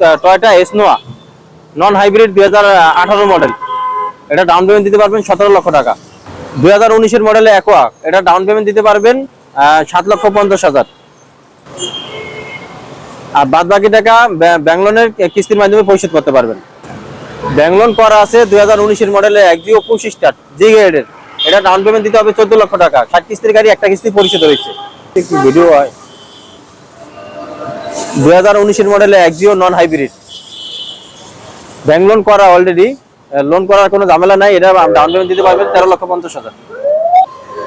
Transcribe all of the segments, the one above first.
Toyota এসনোয়া non hybrid দুই হাজার আঠারো মডেল এটা ডাউন পেমেন্ট দিতে পারবেন সতেরো লক্ষ টাকা। দুই হাজার উনিশের মডেলে অ্যাকোয়া এটা ডাউন পেমেন্ট দিতে পারবেন সাত লক্ষ পঞ্চাশ হাজার। আর বাদ বাকি টাকা ব্যাংক লোনের কিস্তির মাধ্যমে পরিশোধ করতে পারবেন। ব্যাংক লোন করা আছে দুই হাজার উনিশের মডেলে একজিও পঁচিশ স্টার জি গ্রেডের এটা ডাউন পেমেন্ট দিতে হবে চোদ্দ লক্ষ টাকা। ষাট কিস্তির গাড়ি, একটা কিস্তি পরিশোধ হয়েছে। একটি ভিডিও হয়। দুই হাজার উনিশের মডেলে Axio non hybrid bank loan করা অলরেডি লোন করার কোনো ঝামেলা নাই, এটা ডাউন পেমেন্ট দিতে পারবেন, তেরো লক্ষ পঞ্চাশ হাজার।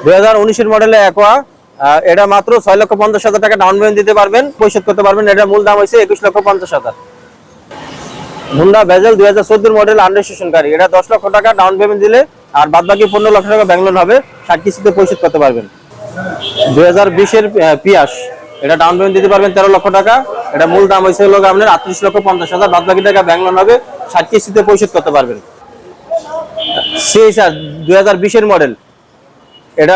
দুই হাজার উনিশের মডেলে অ্যাকোয়া এটা মাত্র ছয় লক্ষ পঞ্চাশ হাজার টাকা ডাউন পেমেন্ট দিতে পারবেন, পরিশোধ করতে পারবেন, এটা মূল দাম হয়েছে একুশ লক্ষ পঞ্চাশ হাজার। হুন্ডা ভেজেল দুই হাজার চোদ্দোর মডেল আনরেজিস্ট্রেশন গাড়ি, এটা দশ লক্ষ টাকা ডাউন পেমেন্ট দিলে, আর বাদ বাকি পনেরো লক্ষ টাকা ব্যাংক লোন হবে ষাট কিস্তিতে পরিশোধ করতে পারবেন। দুই হাজার বিশের পিয়াস, এটা ডাউন পেমেন্ট দিতে পারবেন তেরো লক্ষ টাকা। এটা মূল দাম হয়েছে আপনার আটত্রিশ লক্ষ পঞ্চাশ হাজার বাদ বাকি টাকা ব্যাংক লোন হবে, ষাট কিস্তিতে পরিশোধ করতে পারবেন। সেই স্যার দুই হাজার বিশের মডেল এটা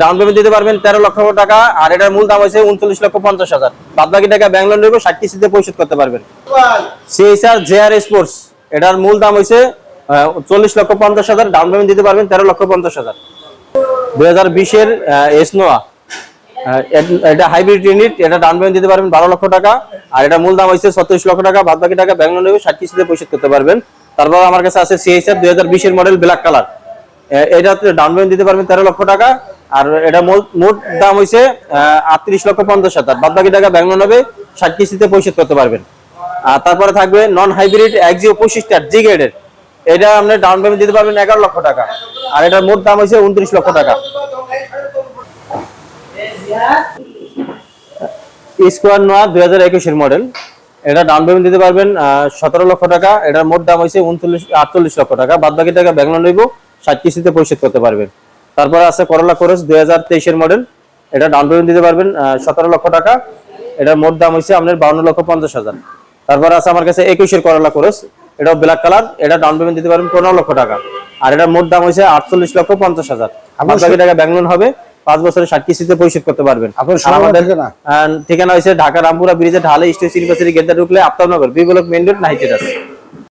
ডাউন পেমেন্ট দিতে পারবেন তেরো লক্ষ টাকা, আর এটার মূল দাম হয়েছে উনচল্লিশ লক্ষ পঞ্চাশ হাজার। বাদ বাকি টাকা ব্যাংক লোন নেবে, ষাট কিস্তিতে পরিশোধ করতে পারবেন। সিএসআর জেআর স্পোর্টস এটার মূল দাম হয়েছে চল্লিশ লক্ষ পঞ্চাশ হাজার ডাউন পেমেন্ট দিতে পারবেন তেরো লক্ষ পঞ্চাশ হাজার। দুই হাজার বিশের এসনোয়া এটা হাইব্রিড ইউনিট এটা ডাউন পেমেন্ট দিতে পারবেন বারো লক্ষ টাকা, আর এটা মূল দাম হয়েছে ছত্রিশ লক্ষ টাকা বাদ বাকি টাকা ব্যাংক লোন ষাট কিস্তিতে পরিশোধ করতে পারবেন। তারপর আমার কাছে আছে সিএসএফ দুই হাজার বিশের মডেল ব্ল্যাক কালার এটা ডাউন পেমেন্ট দিতে পারবেন তেরো লক্ষ টাকা, আর এটা মোট- দাম হয়েছে আটত্রিশ লক্ষ পঞ্চাশ হাজার। বাদ বাকি টাকা ব্যাংক লোন হবে ষাট কিস্তিতে পরিশোধ করতে পারবেন। আর তারপরে থাকবে নন হাইব্রিড এক্সিও পঁচিশ স্টার জি গ্রেডের এটা আপনি ডাউন পেমেন্ট দিতে পারবেন এগারো লক্ষ টাকা, আর এটার মোট দাম হয়েছে উনত্রিশ লক্ষ টাকা। স্কোয়ার নোয়া দুই হাজার একুশের মডেল এটা ডাউন পেমেন্ট দিতে পারবেন সতেরো লক্ষ টাকা। এটার মোট দাম হয়েছে উনচল্লিশ আটচল্লিশ লক্ষ টাকা। বাদ বাকি টাকা ব্যাংক লোন নেব ষাট কিস্তিতে পরিশোধ করতে পারবেন। তারপরে আছে করলা কোরস দুই হাজার তেইশের মডেল এটা ডাউন পেমেন্ট দিতে পারবেন সতেরো লক্ষ টাকা। এটার মোট দাম হয়েছে আপনার বাউন্ন লক্ষ পঞ্চাশ হাজার। তারপরে আছে আমার কাছে একুশের করলা কোরস এটাও ব্ল্যাক কালার এটা ডাউন পেমেন্ট দিতে পারবেন পনেরো লক্ষ টাকা। আর এটার মোট দাম হয়েছে আটচল্লিশ লক্ষ পঞ্চাশ হাজার। বাকি টাকা ব্যাংক লোন হবে। পাঁচ বছরের ষাট কিস্তিতে পরিশোধ করতে পারবেন আপনার ঠিকানা? হয়েছে ঢাকা রামপুরা ব্রিজে ঢালে স্টেশন গেটটা ঢুকলে Aftabnagar B block main road নাইটের আছে